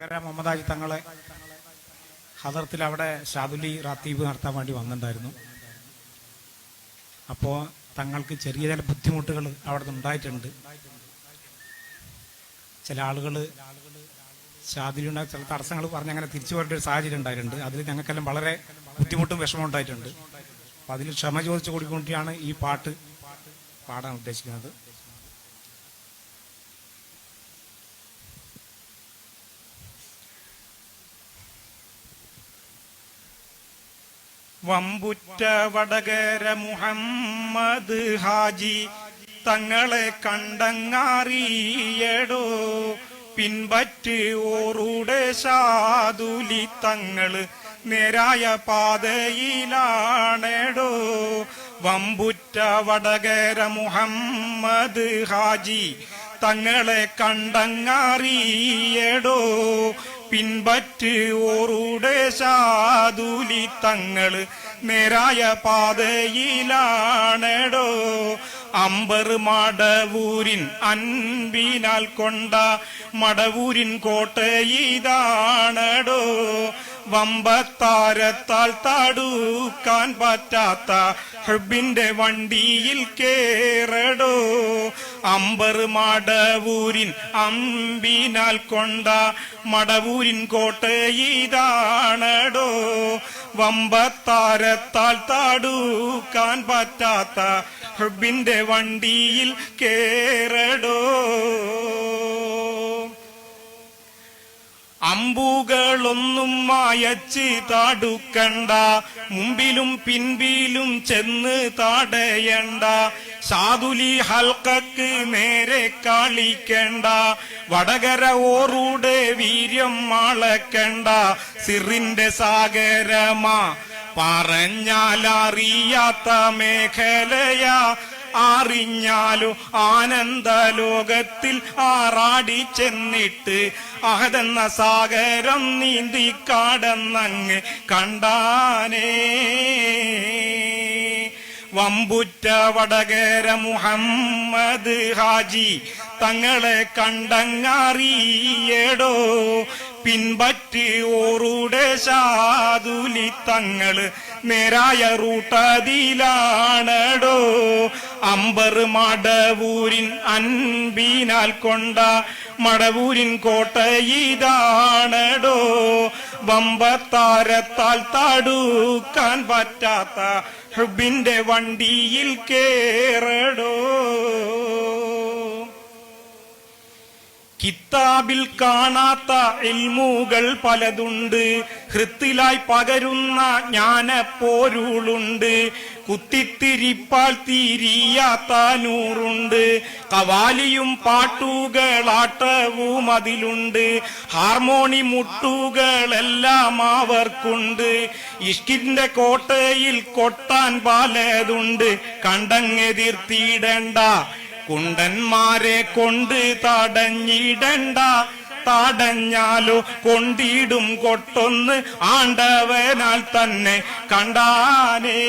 കര മുഹമ്മദാജി തങ്ങളെ ഹദർത്തിൽ അവിടെ ഷാദുലി റാത്തീബ് നടത്താൻ വേണ്ടി വന്നിട്ടുണ്ടായിരുന്നു. അപ്പോൾ തങ്ങൾക്ക് ചെറിയ ചില ബുദ്ധിമുട്ടുകൾ അവിടെ ഉണ്ടായിട്ടുണ്ട്. ചില ആളുകൾ ഷാദുലിയുടെ ചില തടസ്സങ്ങൾ പറഞ്ഞ് അങ്ങനെ തിരിച്ചു പോരേണ്ട ഒരു സാഹചര്യം ഉണ്ടായിട്ടുണ്ട്. അതിൽ ഞങ്ങൾക്കെല്ലാം വളരെ ബുദ്ധിമുട്ടും വിഷമം ഉണ്ടായിട്ടുണ്ട്. അപ്പം അതിൽ ക്ഷമ ചോദിച്ചു കൂടിക്കൊണ്ടിയാണ് ഈ പാട്ട് പാടാൻ ഉദ്ദേശിക്കുന്നത്. വമ്പുറ്റ വടകര മുഹമ്മദ് ഹാജി തങ്ങളെ കണ്ടങ്ങാറിയടോ. പിൻപറ്റ് ഓറുടെ സാതുലി തങ്ങൾ നേരായ പാതയിലാണെടോ. വമ്പുറ്റ വടകര മുഹമ്മദ് ഹാജി തങ്ങളെ കണ്ടങ്ങാറിയടോ. പിൻപറ്റ് ഓറുടെ ശാതുലി തങ്ങൾ നേരായ പാതയിലാണെടോ. അമ്പർ മടവൂരിൻ അൻപിനാൽ കൊണ്ട മടവൂരിൻ കോട്ടയിതാണടോ. വമ്പത്താരത്താൽ തടുക്കാൻ പറ്റാത്ത ഹെബിന്റെ വണ്ടിയിൽ കേറടോ. അമ്പർ മടവൂരിൻ അമ്പിനാൽ കൊണ്ട മടവൂരിൻ കോട്ടയിതാണടോ. വമ്പത്താരത്താൽ താടൂക്കാൻ പറ്റാത്ത ഹബിന്റെ വണ്ടിയിൽ കേറടോ. അമ്പുകളൊന്നും മായച്ച് താടുക്കണ്ട. മുമ്പിലും പിൻപിലും ചെന്ന് താടയണ്ട. സാതുലി ഹൽക്കക്ക് നേരെ കാളിക്കണ്ട. വടകര ഓറൂടെ വീര്യം മാളക്കണ്ട. സിറിന്റെ സാഗരമാ പറഞ്ഞാലറിയാത്ത മേഖലയാ അറിഞ്ഞാലോ ആനന്ദലോകത്തിൽ ആറാടി ചെന്നിട്ട് അഹതെന്ന സാഗരം നീന്തി കാടന്നങ്ങ് കണ്ടാനേ. വമ്പുറ്റ വടകര മുഹമ്മദ് ഹാജി തങ്ങളെ കണ്ടങ്ങാറിയടോ പിൻപറ്റ് ഓറുടെ ശാതുലി തങ്ങൾ നേരായ റൂട്ടതിലാണടോ. അമ്പർ മടവൂരിൻ അൻപിനാൽ കൊണ്ട മടവൂരിൻ കോട്ടയിതാണടോ വമ്പത്താരത്താൽ തടുക്കാൻ പറ്റാത്ത ഹുബിന്റെ വണ്ടിയിൽ കേറടോ. കിതാബിൽ കാണാത്ത ഇൽമുകൾ പലതുണ്ട്. ഹൃത്തിലായി പകരുന്ന ജ്ഞാനപ്പോരുളുണ്ട്. കുത്തിത്തിരിപ്പാൽ തീരിയാത്ത നൂറുണ്ട്. കവാലിയും പാട്ടുകളാട്ടവും അതിലുണ്ട്. ഹാർമോണി മുട്ടുകളെല്ലാം അവർക്കുണ്ട്. ഇഷ്കിന്റെ കോട്ടയിൽ കൊട്ടാൻ പലതുണ്ട്. കണ്ടങ്ങെതിർത്തിയിടണ്ട കുണ്ടന്മാരെ കൊണ്ട് തടഞ്ഞിടണ്ട. തടഞ്ഞാലോ കൊണ്ടിടും കൊട്ടൊന്ന് ആണ്ടവനാൽ തന്നെ കണ്ടാനേ.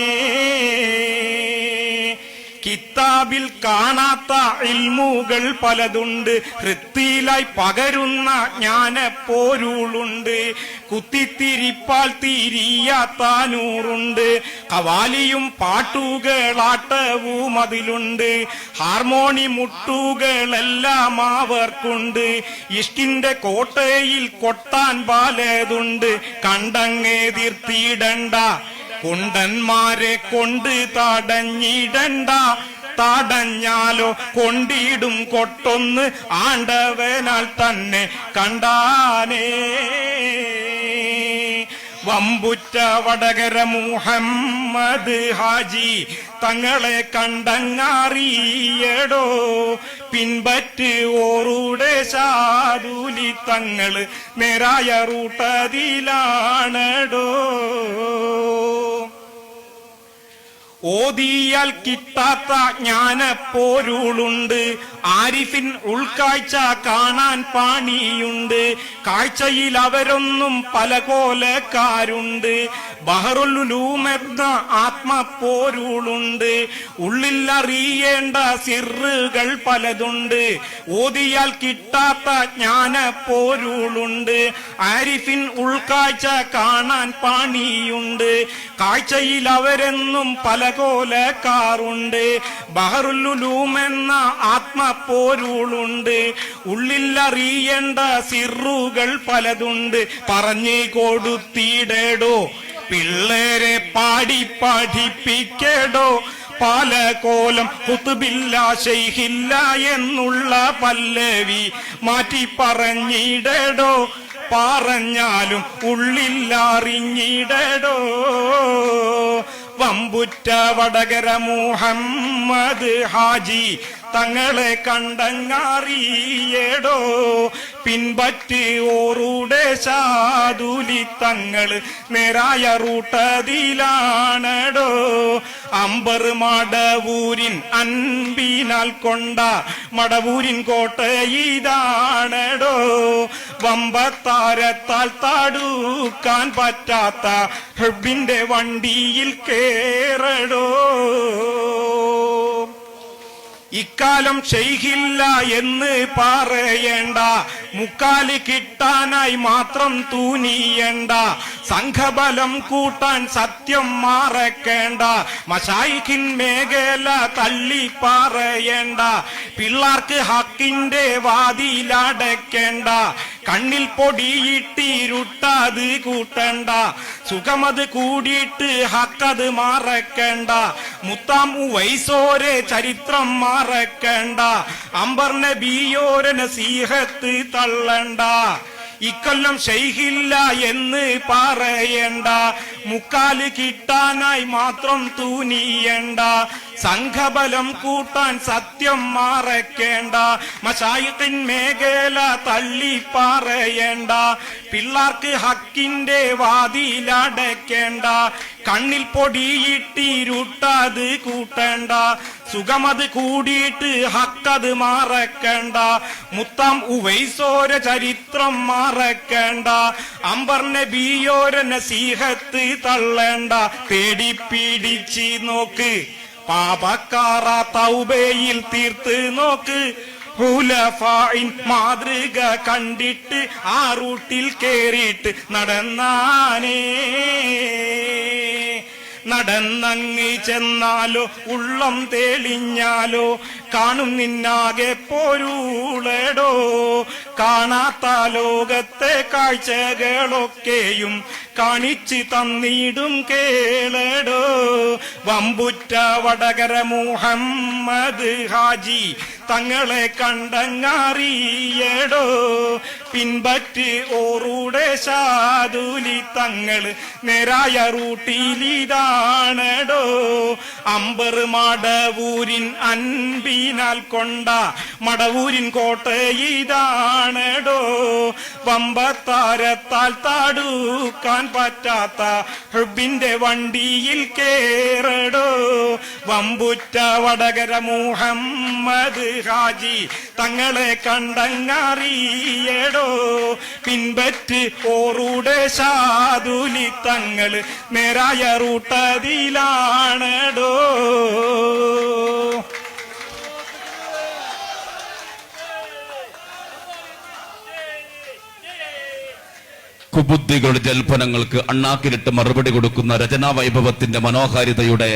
കിതാബിൽ കാണാത്ത ഇൽമുകൾ പലതുണ്ട്. ഹൃത്തിയിലായി പകരുന്ന ജ്ഞാനപ്പോരുളുണ്ട്. കുത്തിത്തിരിപ്പാൽ തീരിയാത്ത നൂറുണ്ട്. കവാലിയും പാട്ടുകളാട്ടവും അതിലുണ്ട്. ഹാർമോണി മുട്ടുകളെല്ലാം അവർക്കുണ്ട്. ഇഷ്ടിന്റെ കോട്ടയിൽ കൊട്ടാൻ പാലതുണ്ട്. കണ്ടങ്ങെതിർത്തിയിടണ്ട കുണ്ടന്മാരെ കൊണ്ട് തടഞ്ഞിടണ്ട. തടഞ്ഞാലോ കൊണ്ടിടും കൊട്ടൊന്ന് ആണ്ടവനാൽ തന്നെ കണ്ടാനേ. വമ്പുറ്റ വടകര മുഹമ്മദ് ഹാജി തങ്ങളെ കണ്ടങ്ങാറിയടോ. പിൻപറ്റ് ഓറുടെ ശാദൂലി തങ്ങൾ നേരായ റൂട്ടതിലാണടോ. ഓതിയാൽ കിട്ടാത്ത ജ്ഞാനപ്പോരുളുണ്ട്. ആരിഫിൻ ഉൾക്കാഴ്ച കാണാൻ പാണിയുണ്ട്. കാഴ്ചയിൽ അവരൊന്നും പല കോലക്കാരുണ്ട്. ബഹറുലുലൂമെന്ന ആത്മപ്പോരുളുണ്ട് ഉള്ളിൽ അറിയേണ്ട സിറുകൾ പലതുണ്ട്. ഓതിയാൽ കിട്ടാത്ത ജ്ഞാന ജ്ഞാനപ്പോരുളുണ്ട് ആരിഫിൻ ഉൾക്കാഴ്ച കാണാൻ പാണിയുണ്ട്. കാഴ്ചയിൽ അവരെന്നും പല കോലക്കാറുണ്ട് ബഹറുലുലൂമെന്ന ആത്മപ്പോരുളുണ്ട് ഉള്ളിൽ അറിയേണ്ട സിറുകൾ പലതുണ്ട്. പറഞ്ഞു കൊടുത്തിടേടോ. പിള്ളേരെ പാടി പഠിപ്പിക്കേടോ. പല കോലം കുത്തുബില്ല ശൈഹില്ല എന്നുള്ള പല്ലവി മാറ്റി പറഞ്ഞിടടോ. പറഞ്ഞാലും ഉള്ളില്ലറിഞ്ഞിടടോ വമ്പുറ്റ വടകര മുഹമ്മദ് ഹാജി തങ്ങളെ കണ്ടങ്ങാറിയേടോ? പിൻപറ്റി ഓറുടെ ശാതുലി തങ്ങൾ നേരായ റൂട്ടതിലാണടോ? അമ്പർ മടവൂരിൻ അൻപിനാൽ കൊണ്ട മടവൂരിൻ കോട്ട ഇതാണടോ? വമ്പത്താരത്താൽ താടുക്കാൻ പറ്റാത്ത ഹെബിന്റെ വണ്ടിയിൽ കേറടോ? ഇക്കാലം ചെയ്യില്ല എന്ന് പറയേണ്ട. മുക്കാൽ കിട്ടാനായി മാത്രം തൂനിയേണ്ട. സംഘബലം കൂട്ടാൻ സത്യം മാറക്കേണ്ട. മഷായിഖിൻ മേഖല തള്ളി പറയേണ്ട. പിള്ളാർക്ക് ഹക്കിന്റെ വാതിലടക്കേണ്ട. കണ്ണിൽ പൊടിയിട്ടിരുട്ടാത് കൂട്ടണ്ട. സുഖമത് കൂടിയിട്ട് ഹക്കത് മാറക്കേണ്ട. മുത്താമു വൈസോരെ ചരിത്രം മാറക്കേണ്ട. അമ്പർനെ നബിയോരെ സീഹത്ത് തള്ളണ്ട. ഇക്കൊല്ലം ഷെയ്ഹില്ല എന്ന് പറയണ്ട. മുക്കാൽ കിട്ടാനായി മാത്രം തൂനിയണ്ട. സംഘബലം കൂട്ടാൻ സത്യം മറക്കേണ്ട മഷായിഖിൻ മേഖല തള്ളി പറയേണ്ട. പിള്ളാർക്ക് ഹക്കിന്റെ വാതിലടക്കേണ്ട കണ്ണിൽ പൊടിയിട്ടിരുട്ടത് കൂട്ടേണ്ട. സുഖമത് കൂടിയിട്ട് ഹക്കത് മാറക്കേണ്ട. മുത്തം ഉവൈസോര ചരിത്രം മാറക്കേണ്ട. അമ്പർനെ നബിയോര നസീഹത്ത് തള്ളേണ്ട. പേടിപ്പിടിച്ച് നോക്ക്. പാപക്കാറ തൗബയിൽ തീർത്ത് നോക്ക്. മാതൃക കണ്ടിട്ട് ആ റൂട്ടിൽ കേറിയിട്ട് നടന്നാനേ. നടന്നങ്ങ് ചെന്നാലോ ഉള്ളം തെളിഞ്ഞാലോ കാണും നിന്നാകെ പോരൂളടോ. കാണാത്ത ലോകത്തെ കാഴ്ചകളൊക്കെയും കാണിച്ച് തന്നിടും കേളടോ. വമ്പുറ്റ വടകര മുഹമ്മദ് ഹാജി തങ്ങളെ കണ്ടങ്ങാറിയടോ. പിൻപറ്റ് ഓറൂടെ ശാതുലി തങ്ങൾ നേരായ റൂട്ടിലിതാണടോ. അമ്പർ മടവൂരിൻ അൻപിനാൽ കൊണ്ട മടവൂരിൻ കോട്ട ഇതാണടോ വമ്പത്താരത്താൽ താടുക്കാൻ പറ്റാത്ത ഹൃബിന്റെ വണ്ടിയിൽ കേറടോ. വമ്പുറ്റ വടകര മുഹമ്മദ് ഹാജി തങ്ങളെ കണ്ടങ്ങറിയടോ. പിൻപറ്റ് ഓറൂടെ സാധുലി തങ്ങൾ നേരായ റൂട്ടതിലാണടോ. കുബുദ്ധികളുടെ ജൽപ്പനങ്ങൾക്ക് അണ്ണാക്കിലിട്ട് മറുപടി കൊടുക്കുന്ന രചനാ വൈഭവത്തിന്റെ മനോഹാരിതയുടെ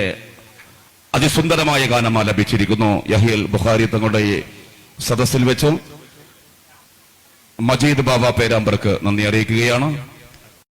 അതിസുന്ദരമായ ഗാനം ആലപിച്ചിരിക്കുന്നു യഹിയൽ ബുഹാരി തങ്ങളുടെ സദസ്സിൽ വെച്ച് മജീദ് ബാബ പേരാമ്പർക്ക് നന്ദി അറിയിക്കുകയാണ്.